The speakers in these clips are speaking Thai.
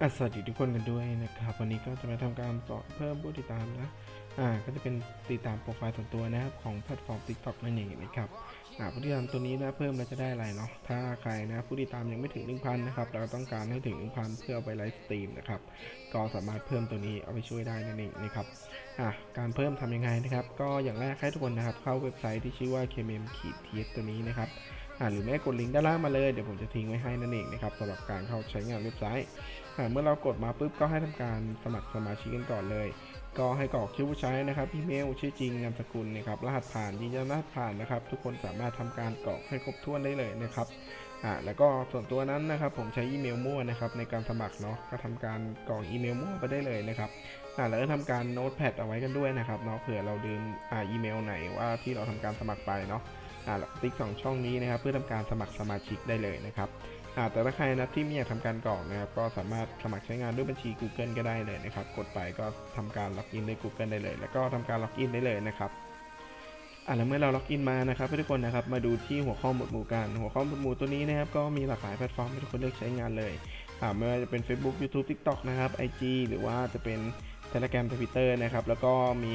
อะสวัสดีทุกคนกันด้วยนะครับ วันนี้ก็จะมาทำการสอนเพิ่มผู้ติดตามนะอ่าก็จะเป็นติดตามโปรไฟล์ส่วนตัวนะครับของแพลตฟอร์ม TikTok นั่นเองนะครับอ่าผู้ติดตามตัวนี้นะเพิ่มแล้วจะได้อะไรเนาะถ้าใครนะผู้ติดตามยังไม่ถึง 1,000นะครับเราต้องการให้ถึง 1,000 เพื่ออไปไลฟ์สตรีมนะครับก็สามารถเพิ่มตัวนี้เอาไปช่วยได้นั่นเองนะครับอะการเพิ่มทำยังไงนะครับ ก็อย่างแรกให้ทุกคนนะครับเข้าเว็บไซต์ที่ชื่อว่า kmm ขีด ts ตัวนี้นะครับ หรือแม่กดลิงก์ด้านล่างมาเลยเดี๋ยวผมจะทิ้งไว้ให้นั่นเองนะครับสำหรับการเข้าใช้งานเว็บไซต์าเมื่อเรากดมาปุ๊บก็ให้ทำการสมัครสมาชิกกันก่อนเลย ก็ให้กรอกชื่อผู้ใช้นะครับอีเมลชื่อจริงนามสกุลนะครับรหัสผ่านยืนยันรหัสผ่านนะครับ ทุกคนสามารถทำการกรอกให้ครบถ้วนได้เลยนะครับอ่าแล้วก็ส่วนตัวนั้นนะครับผมใช้อีเมลมั่วนะครับในการสมัครเนาะก็ทำการกรอกอีเมลมั่วไปได้เลยนะครับอ่าแล้วก็ทำการโน้ตแพดเอาไว้กันด้วยนะครับเนาะเผื่อเราลืมอ่าอีเมลไหนว่าที่เราทำการสมัครไปเนาะ อ่าติ๊กสองช่องนี้นะครับ เพื่อทำการสมัครสมาชิกได้เลยนะครับอ่าแต่ถ้าใครนะที่ไม่อยากทำการกรอกนะครับ ก็สามารถสมัครใช้งานด้วยบัญชี Google ก็ได้เลยนะครับ กดไปก็ทำการล็อกอินด้วย Google ได้เลย แล้วก็ทำการล็อกอินได้เลยนะครับอ่าแล้วเมื่อเราล็อกอินมานะครับทุกคนนะครับมาดูที่หัวข้อหมวดหมู่กันหัวข้อหมวดหมู่ตัวนี้นะครับก็มีหลากหลายแพลตฟอร์มให้ทุกคนเลือกใช้งานเลยอ่าไม่ว่าจะเป็น Facebook YouTube TikTok นะครับ IG หรือว่าจะเป็น Telegram Twitter นะครับแล้วก็มี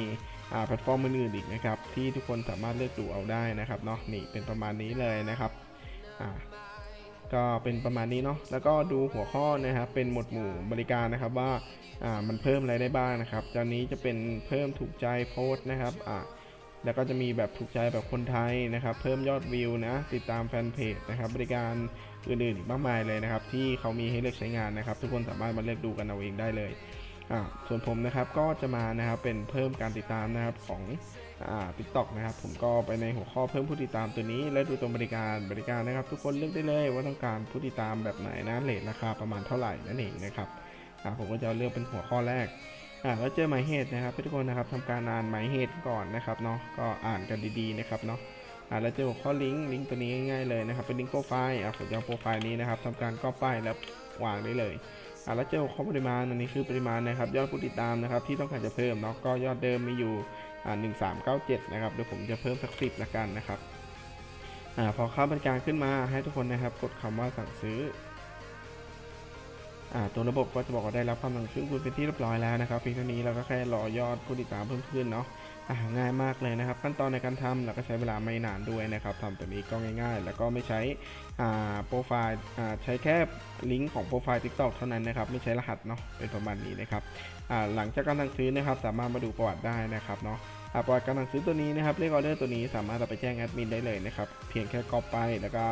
แพลตฟอร์มอื่นๆอีกนะครับที่ทุกคนสามารถเลือกดูเอาได้นะครับเนาะนี่เป็นประมาณนี้เลยนะครับอ่าก็เป็นประมาณนี้เนาะแล้วก็ดูหัวข้อนะครับเป็นหมวดหมู่บริการนะครับว่าอ่ามันเพิ่มอะไรได้บ้างนะครับตอนนี้จะเป็นเพิ่มถูกใจโพสต์นะครับอ่าแล้วก็จะมีแบบถูกใจแบบคนไทยนะครับ เพิ่มยอดวิวนะ ติดตามแฟนเพจนะครับ บริการอื่นๆอีกมากมายเลยนะครับ ที่เขามีให้เลือกใช้งานนะครับ ทุกคนสามารถมาเลือกดูกันเอาเองได้เลย ส่วนผมนะครับก็จะมานะครับเป็นเพิ่มการติดตามนะครับของอ่าทิกตอกนะครับผมก็ไปในหัวข้อเพิ่มผู้ติดตามตัวนี้ และดูตรงบริการบริการนะครับ ทุกคนเลือกได้เลยว่าต้องการผู้ติดตามแบบไหนนะเลทราคาประมาณเท่าไหร่นั่นเองนะครับผมก็จะเลือกเป็นหัวข้อแรกแล้วเจอหมายเหตุนะครับทุกคนนะครับทำการอ่านหมายเหตุก่อนนะครับเนาะก็อ่านกันดีๆนะครับเนาะแล้วเจอหัวข้อลิงก์ลิงก์ตัวนี้ง่ายๆเลยนะครับเป็นลิงก์โปรไฟล์ผมจะเอาโปรไฟล์นี้นะครับทำการก๊อปไปแล้ววางได้เลย อ่าแล้วเจอข้อปริมาณอันนี้คือปริมาณนะครับยอดผู้ติดตามนะครับที่ต้องการจะเพิ่มเนาะก็ยอดเดิมมีอยู่อ่าหนึ่งสามเก้าเจ็ดนะครับเดี๋ยวผมจะเพิ่มสักสิบละกันนะครับอ่าพอเข้าบริการขึ้นมาให้ทุกคนนะครับ กดคำว่าสั่งซื้อ ตัวระบบก็จะบอกว่าได้รับความสั่งซื้อคุณเป็นที่เรียบร้อยแล้วนะครับเพียงเท่านี้เราก็แค่รอยอดผู้ติดตามเพิ่มขึ้นเนาะง่ายมากเลยนะครับ ขั้นตอนในการทำเราก็ใช้เวลาไม่นานด้วยนะครับทำตัวนี้ก็ง่าย ๆ แล้วก็ไม่ใช้โปรไฟล์ใช้แค่ลิงก์ของโปรไฟล์ TikTok เท่านั้นนะครับไม่ใช้รหัสเนาะเป็นประมาณนี้นะครับหลังจากการสั่งซื้อนะครับสามารถมาดูประวัติได้นะครับเนาะประวัติการสั่งซื้อตัวนี้นะครับเลขออเดอร์ตัวนี้สามารถเอาไปแจ้งแอดมินได้เลยนะครับเพียงแค่กรอกไปแล้วก็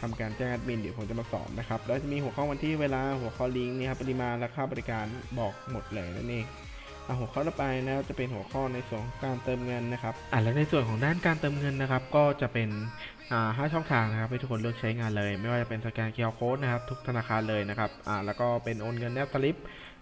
ทำการแจ้งแอดมินเดี๋ยวผมจะมาสอนนะครับแล้วจะมีหัวข้อวันที่เวลาหัวข้อลิงก์นี่ครับปริมาณและค่าบริการบอกหมดเลยนั่นเองอ่าหัวข้อต่อไปนะจะเป็นหัวข้อในส่วนของการเติมเงินนะครับอ่าแล้วในส่วนของด้านการเติมเงินนะครับ ก็จะเป็นอ่าห้าช่องทางนะครับให้ทุกคนเลือกใช้งานเลย ไม่ว่าจะเป็นสแกนเคอร์โค้ดนะครับทุกธนาคารเลยนะครับอ่าแล้วก็เป็นโอนเงินแนบสลิป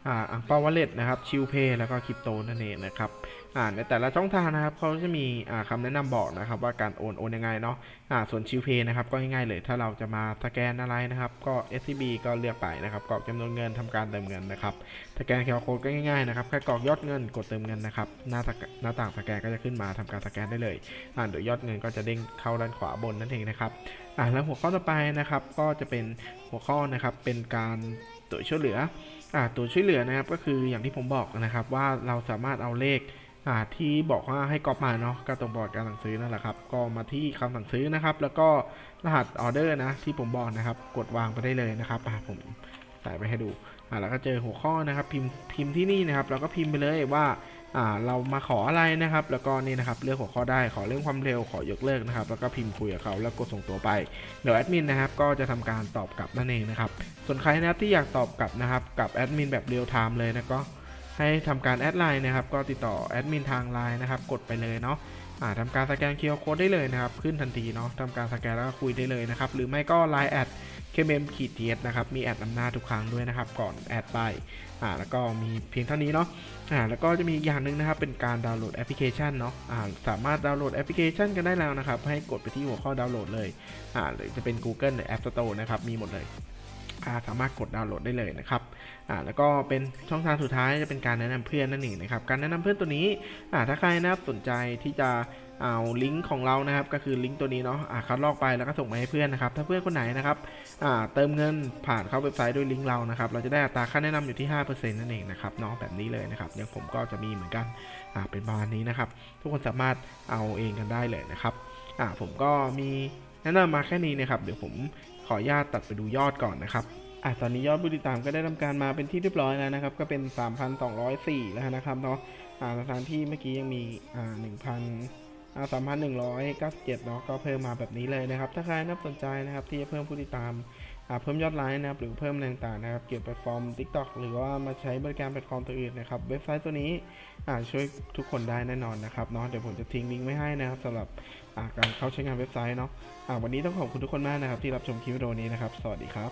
อ่าอังเปาวอลเล็ตนะครับชิลเพย์แล้วก็คริปโตนั่นเองนะครับอ่าในแต่ละช่องทางนะครับเขาจะมีอ่าคำแนะนำบอกนะครับว่าการโอนโอนยังไงเนาะอ่าส่วนชิลเพย์นะครับก็ง่ายๆเลยถ้าเราจะมาสแกนอะไรนะครับ ก็ SCB ก็เลือกไปนะครับกรอกจำนวนเงินทำการเติมเงินนะครับสแกนเคอร์โคดก็ง่ายๆนะครับแค่กรอกยอดเงินกดเติมเงินนะครับหน้าหน้าต่างสแกนก็จะขึ้นมาทำการสแกนได้เลยอ่าเดี๋ยยอดเงินก็จะเด้งเข้าด้านขวาบนนั่นเองนะครับอ่าแล้วหัวข้อต่อไปนะครับก็จะเป็นหัวข้อนะครับเป็นการ ตัวช่วยเหลืออตัวช่วยเหลือนะครับก็คืออย่างที่ผมบอกนะครับว่าเราสามารถเอาเลขที่บอกว่าให้ก๊อปมาเนาะก็ตรงบอร์ดการสั่งซื้อนั่นแหละครับ ก็มาที่คำสั่งซื้อนะครับ แล้วก็รหัสออเดอร์นะที่ผมบอกนะครับ กดวางไปได้เลยนะครับผมใส่ไปให้ดูแล้วก็เจอหัวข้อนะครับ พิมพ์พิมพ์ที่นี่นะครับเราก็พิมพ์ไปเลยว่า เรามาขออะไรนะครับ แล้วก็นี่นะครับเลือกหัวข้อได้ขอเรื่องความเร็วขอยกเลิกนะครับ แล้วก็พิมพ์คุยกับเขาแล้วกดส่งตัวไปเดี๋ยวแอดมินนะครับก็จะทำการตอบกลับนั่นเองนะครับ ส่วนใครนะครับที่อยากตอบกลับนะครับกับแอดมินแบบเรียลไทม์เลยนะก็ให้ทำการแอดไลน์นะครับ ก็ติดต่อแอดมินทางไลน์นะครับ กดไปเลยเนาะอ่าทำการสแกนเคอร์โค้ดได้เลยนะครับ ขึ้นทันทีเนาะทำการสแกนแล้วก็คุยได้เลยนะครับ หรือไม่ก็ไลน์แอด เคมมขีดเทียนะครับ มีแอดนำหน้าทุกครั้งด้วยนะครับ ก่อนแอดไป อ่า แล้วก็มีเพียงเท่านี้เนาะ อ่า แล้วก็จะมีอีกอย่างหนึ่งนะครับ เป็นการดาวน์โหลดแอปพลิเคชันเนาะ อ่า สามารถดาวน์โหลดแอปพลิเคชันกันได้แล้วนะครับ ให้กดไปที่หัวข้อดาวน์โหลดเลย อ่า หรือจะเป็น Google หรือ App Store นะครับ มีหมดเลย อ่าสามารถกดดาวน์โหลดได้เลยนะครับอ่าแล้วก็เป็นช่องทางสุดท้ายจะเป็นการแนะนำเพื่อนนั่นเองนะครับการแนะนำเพื่อนตัวนี้อ่าถ้าใครนะครับสนใจที่จะเอาลิงก์ของเรานะครับก็คือลิงก์ตัวนี้เนาะอ่าคัดลอกไปแล้วก็ส่งมาให้เพื่อนนะครับถ้าเพื่อนคนไหนนะครับอ่าเติมเงินผ่านเข้าเว็บไซต์ด้วยลิงก์เรานะครับเราจะได้อัตราค่าแนะนำอยู่ที่ 5%นั่นเองนะครับเนาะแบบนี้เลยนะครับอย่างผมก็จะมีเหมือนกันอ่าเป็นประมาณนี้นะครับทุกคนสามารถเอาเองกันได้เลยนะครับอ่าผมก็มีแนะนำมาแค่นี้นะครับ เดี๋ยวผม ขออนุญาตตัดไปดูยอดก่อนนะครับอะตอนนี้ยอดผู้ติดตามก็ได้ทำการมาเป็นที่เรียบร้อยแล้วนะครับ ก็เป็น 3,204 แล้วนะครับเนาะอ่าสถานที่เมื่อกี้ยังมีอ่า1,000อ่า3,197เนาะก็เพิ่มมาแบบนี้เลยนะครับ ถ้าใครนับสนใจนะครับที่จะเพิ่มผู้ติดตาม เพิ่มยอดไลค์นะครับหรือเพิ่มแรงต่างๆนะครับ เกี่ยวกับแพลตฟอร์ม TikTok หรือว่ามาใช้บริการแพลตฟอร์มตัวอื่นนะครับ เว็บไซต์ตัวนี้ช่วยทุกคนได้แน่นอนนะครับเนาะเดี๋ยวผมจะทิ้งลิงก์ไว้ให้นะครับสำหรับการเข้าใช้งานเว็บไซต์เนาะวันนี้ต้องขอบคุณทุกคนมากนะครับที่รับชมคลิปวิดีโอนี้นะครับ สวัสดีครับ